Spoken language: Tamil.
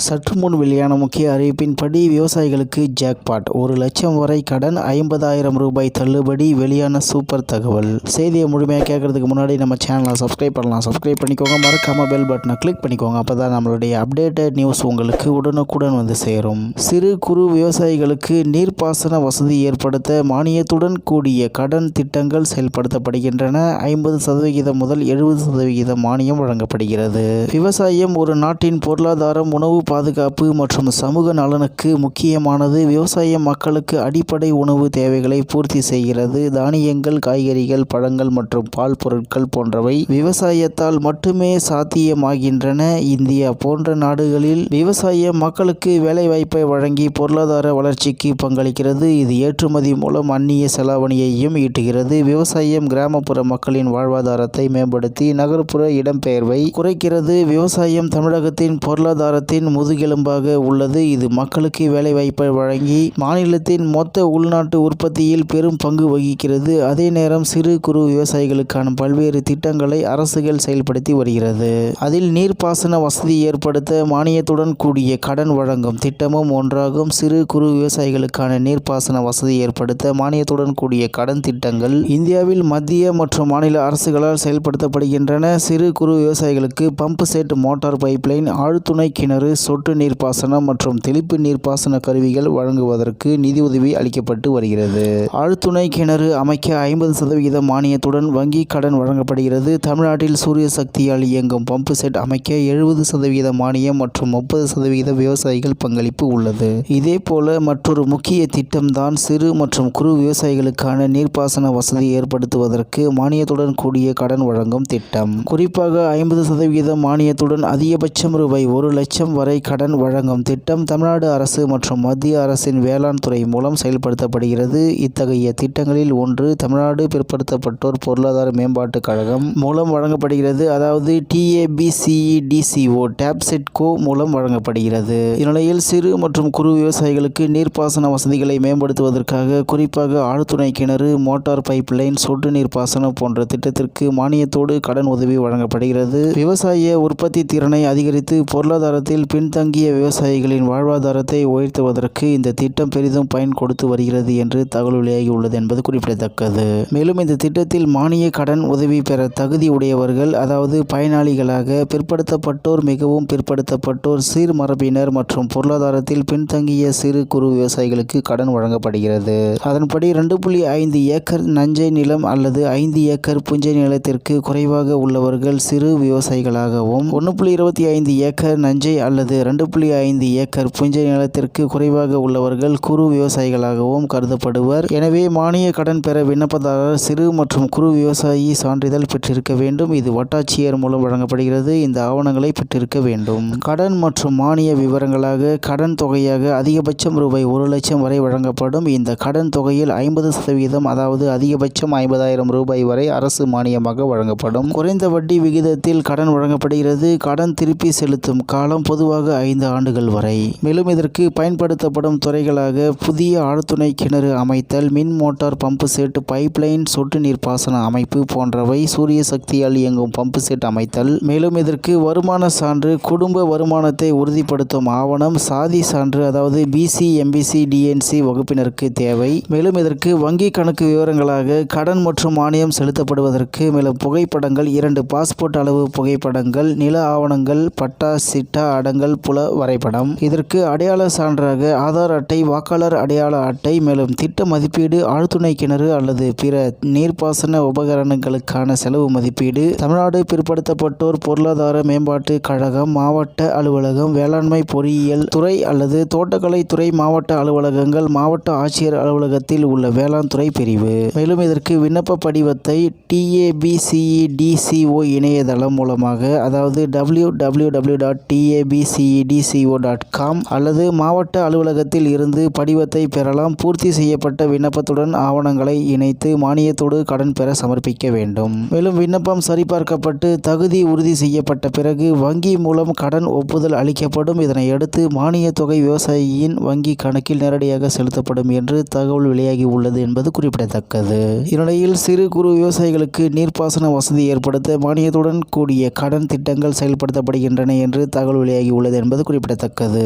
சற்று முன் வெளியான முக்கிய அறிவிப்பின்படி விவசாயிகளுக்கு ஜாக்பாட் ஒரு லட்சம் வரை கடன் ஐம்பதாயிரம் ரூபாய் தள்ளுபடி வெளியான சூப்பர் தகவல். செய்தியை முழுமையாக கேட்கறதுக்கு முன்னாடி நம்ம சேனலை சப்ஸ்கிரைப் பண்ணலாம். சப்ஸ்கிரைப் பண்ணிக்கோங்க. மறக்காம பெல் பட்டனை கிளிக் பண்ணிக்கோங்க. அப்போ தான் நம்மளுடைய அப்டேட்டட் நியூஸ் உங்களுக்கு உடனுக்குடன் வந்து சேரும். சிறு குறு விவசாயிகளுக்கு நீர்ப்பாசன வசதி ஏற்படுத்த மானியத்துடன் கூடிய கடன் திட்டங்கள் செயல்படுத்தப்படுகின்றன. ஐம்பது சதவிகிதம் முதல் எழுபது சதவிகிதம் மானியம் வழங்கப்படுகிறது. விவசாயம் ஒரு நாட்டின் பொருளாதாரம் உணவு பாதுகாப்பு மற்றும் சமூக நலனுக்கு முக்கியமானது விவசாயம் மக்களுக்கு அடிப்படை உணவு தேவைகளை பூர்த்தி செய்கிறது. தானியங்கள் காய்கறிகள் பழங்கள் மற்றும் பால் பொருட்கள் போன்றவை விவசாயத்தால் மட்டுமே சாத்தியமாகின்றன. இந்தியா போன்ற நாடுகளில் விவசாயம் மக்களுக்கு வேலைவாய்ப்பை வழங்கி பொருளாதார வளர்ச்சிக்கு பங்களிக்கிறது. இது ஏற்றுமதி மூலம் அந்நிய செலாவணியையும் ஈட்டுகிறது. விவசாயம் கிராமப்புற மக்களின் வாழ்வாதாரத்தை மேம்படுத்தி நகர்ப்புற இடம்பெயர்வை குறைக்கிறது. விவசாயம் தமிழகத்தின் பொருளாதாரத்தின் முதுகெலும்பாக உள்ளது. இது மக்களுக்கு வேலைவாய்ப்பை வழங்கி மாநிலத்தின் மொத்த உள்நாட்டு உற்பத்தியில் பெரும் பங்கு வகிக்கிறது. அதே நேரம் சிறு குறு விவசாயிகளுக்கான பல்வேறு திட்டங்களை அரசுகள் செயல்படுத்தி வருகிறது. அதில் நீர்ப்பாசன வசதி ஏற்படுத்த மானியத்துடன் கூடிய கடன் வழங்கும் திட்டமும் ஒன்றாகும். சிறு குறு விவசாயிகளுக்கான நீர்ப்பாசன வசதி ஏற்படுத்த மானியத்துடன் கூடிய கடன் திட்டங்கள் இந்தியாவில் மத்திய மற்றும் மாநில அரசுகளால் செயல்படுத்தப்படுகின்றன. சிறு குறு விவசாயிகளுக்கு பம்பு செட் மோட்டார் பைப்லைன் ஆழ்துணை கிணறு சொட்டு நீர்ப்பாசனம் மற்றும் தெளிப்பு நீர்ப்பாசன கருவிகள் வழங்குவதற்கு நிதியுதவி அளிக்கப்பட்டு வருகிறது. ஆழ்துணை கிணறு அமைக்க ஐம்பது சதவிகித மானியத்துடன் வங்கி கடன் வழங்கப்படுகிறது. தமிழ்நாட்டில் சூரிய சக்தியால் இயங்கும் பம்பு செட் அமைக்க எழுபது சதவிகித மானியம் மற்றும் முப்பது சதவிகித விவசாயிகள் பங்களிப்பு உள்ளது. இதே போல மற்றொரு முக்கிய திட்டம்தான் சிறு மற்றும் குறு விவசாயிகளுக்கான நீர்ப்பாசன வசதி ஏற்படுத்துவதற்கு மானியத்துடன் கூடிய கடன் வழங்கும் திட்டம். குறிப்பாக ஐம்பது சதவிகித மானியத்துடன் அதிகபட்சம் ரூபாய் ஒரு லட்சம் வரை கடன் வழங்கும் திட்டம் தமிழ்நாடு அரசு மற்றும் மத்திய அரசின் வேளாண் துறை மூலம் செயல்படுத்தப்படுகிறது. இத்தகைய திட்டங்களில் ஒன்று தமிழ்நாடு பிற்படுத்தப்பட்டோர் பொருளாதார மேம்பாட்டுக் கழகம் மூலம் வழங்கப்படுகிறது. அதாவது டிஏபிசிஇடிசிஓ டேப்செட்கோ மூலம் வழங்கப்படுகிறது. இந்நிலையில் சிறு மற்றும் குறு விவசாயிகளுக்கு நீர்ப்பாசன வசதிகளை மேம்படுத்துவதற்காக குறிப்பாக ஆழ்துணை கிணறு மோட்டார் பைப் லைன் சொட்டு நீர் பாசனம் போன்ற திட்டத்திற்கு மானியத்தோடு கடன் உதவி வழங்கப்படுகிறது. விவசாய உற்பத்தி திறனை அதிகரித்து பொருளாதாரத்தில் பின்தங்கிய விவசாயிகளின் வாழ்வாதாரத்தை உயர்த்துவதற்கு இந்த திட்டம் பெரிதும் பயன் கொடுத்து வருகிறது என்று தகவல் வெளியாகி உள்ளது என்பது குறிப்பிடத்தக்கது. மேலும் இந்த திட்டத்தில் மானிய கடன் உதவி பெற தகுதி உடையவர்கள் அதாவது பயனாளிகளாக பிற்படுத்தப்பட்டோர் மிகவும் பிற்படுத்தப்பட்டோர் சீர்மரபினர் மற்றும் பொருளாதாரத்தில் பின்தங்கிய சிறு குறு விவசாயிகளுக்கு கடன் வழங்கப்படுகிறது. அதன்படி ரெண்டு புள்ளி ஐந்து ஏக்கர் நஞ்சை நிலம் அல்லது ஐந்து ஏக்கர் புஞ்சை நிலத்திற்கு குறைவாக உள்ளவர்கள் சிறு விவசாயிகளாகவும் ஒன்று புள்ளி இருபத்தி ஐந்து ஏக்கர் நஞ்சை அல்லது ரெண்டு புள்ளி ஐந்து ஏக்கர் புஞ்சை நிலத்திற்கு குறைவாக உள்ளவர்கள் குறு விவசாயிகளாகவும் கருதப்படுவர். எனவே மானிய கடன் பெற விண்ணப்பதாரர் சிறு மற்றும் குறு விவசாயி சான்றிதழ் பெற்றிருக்க வேண்டும். இது வட்டாட்சியர் மூலம் வழங்கப்படுகிறது. இந்த ஆவணங்களை பெற்றிருக்க வேண்டும். கடன் மற்றும் மானிய விவரங்களாக கடன் தொகையாக அதிகபட்சம் ரூபாய் ஒரு லட்சம் வரை வழங்கப்படும். இந்த கடன் தொகையில் ஐம்பது சதவீதம் அதாவது அதிகபட்சம் ஐம்பதாயிரம் ரூபாய் வரை அரசு மானியமாக வழங்கப்படும். குறைந்த வட்டி விகிதத்தில் கடன் வழங்கப்படுகிறது. கடன் திருப்பி செலுத்தும் காலம் பொதுவாக ஐந்து ஆண்டுகள் வரை. மேலும் இதற்கு பயன்படுத்தப்படும் துறைகளாக புதிய ஆழ்துணை கிணறு அமைத்தல் மின் மோட்டார் பம்பு செட் பைப்லைன் சொட்டு நீர் பாசன அமைப்பு போன்றவை சூரிய சக்தியால் இயங்கும் பம்பு செட் அமைத்தல். மேலும் இதற்கு வருமான சான்று குடும்ப வருமானத்தை உறுதிப்படுத்தும் ஆவணம் சாதி சான்று அதாவது பிசி எம்பிசி டிஎன்சி வகுப்பினருக்கு தேவை. மேலும் இதற்கு வங்கி கணக்கு விவரங்களாக கடன் மற்றும் மானியம் செலுத்தப்படுவதற்கு மேலும் புகைப்படங்கள் இரண்டு பாஸ்போர்ட் அளவு புகைப்படங்கள் நில ஆவணங்கள் பட்டா சிட்டா அடங்கல் புல வரைபடம். இதற்கு அடையாள சான்றாக ஆதார் அட்டை வாக்காளர் அடையாள அட்டை மேலும் திட்ட மதிப்பீடு ஆழ்துணை கிணறு அல்லது பிற நீர்ப்பாசன உபகரணங்களுக்கான செலவு மதிப்பீடு தமிழ்நாடு பிற்படுத்தப்பட்டோர் பொருளாதார மேம்பாட்டு கழகம் மாவட்ட அலுவலகம் வேளாண்மை பொறியியல் துறை அல்லது தோட்டக்கலை துறை மாவட்ட அலுவலகங்கள் மாவட்ட ஆட்சியர் அலுவலகத்தில் உள்ள வேளாண் துறை பிரிவு. மேலும் இதற்கு விண்ணப்ப படிவத்தை டிஏபிசிஇடிசிஓ இணையதளம் மூலமாக அதாவது W W W dot TABCEDCO dot com அல்லது மாவட்ட அலுவலகத்தில் இருந்து படிவத்தை பெறலாம். பூர்த்தி செய்யப்பட்ட விண்ணப்பத்துடன் ஆவணங்களை இணைத்து மானியத்தோடு கடன் பெற சமர்ப்பிக்க வேண்டும். மேலும் விண்ணப்பம் சரிபார்க்கப்பட்டு தகுதி உறுதி செய்யப்பட்ட பிறகு வங்கி மூலம் கடன் ஒப்புதல் அளிக்கப்படும். இதனையடுத்து மானியத் தொகை விவசாயியின் வங்கி கணக்கில் நேரடியாக செலுத்தப்படும் என்று தகவல் வெளியாகி உள்ளது என்பது குறிப்பிடத்தக்கது. இந்நிலையில் சிறு குறு விவசாயிகளுக்கு நீர்ப்பாசன வசதி ஏற்படுத்த மானியத்துடன் கூடிய கடன் திட்டங்கள் செயல்படுத்தப்படுகின்றன என்று தகவல் வெளியாகி உள்ளது. உள்ளது என்பது குறிப்பிடத்தக்கது.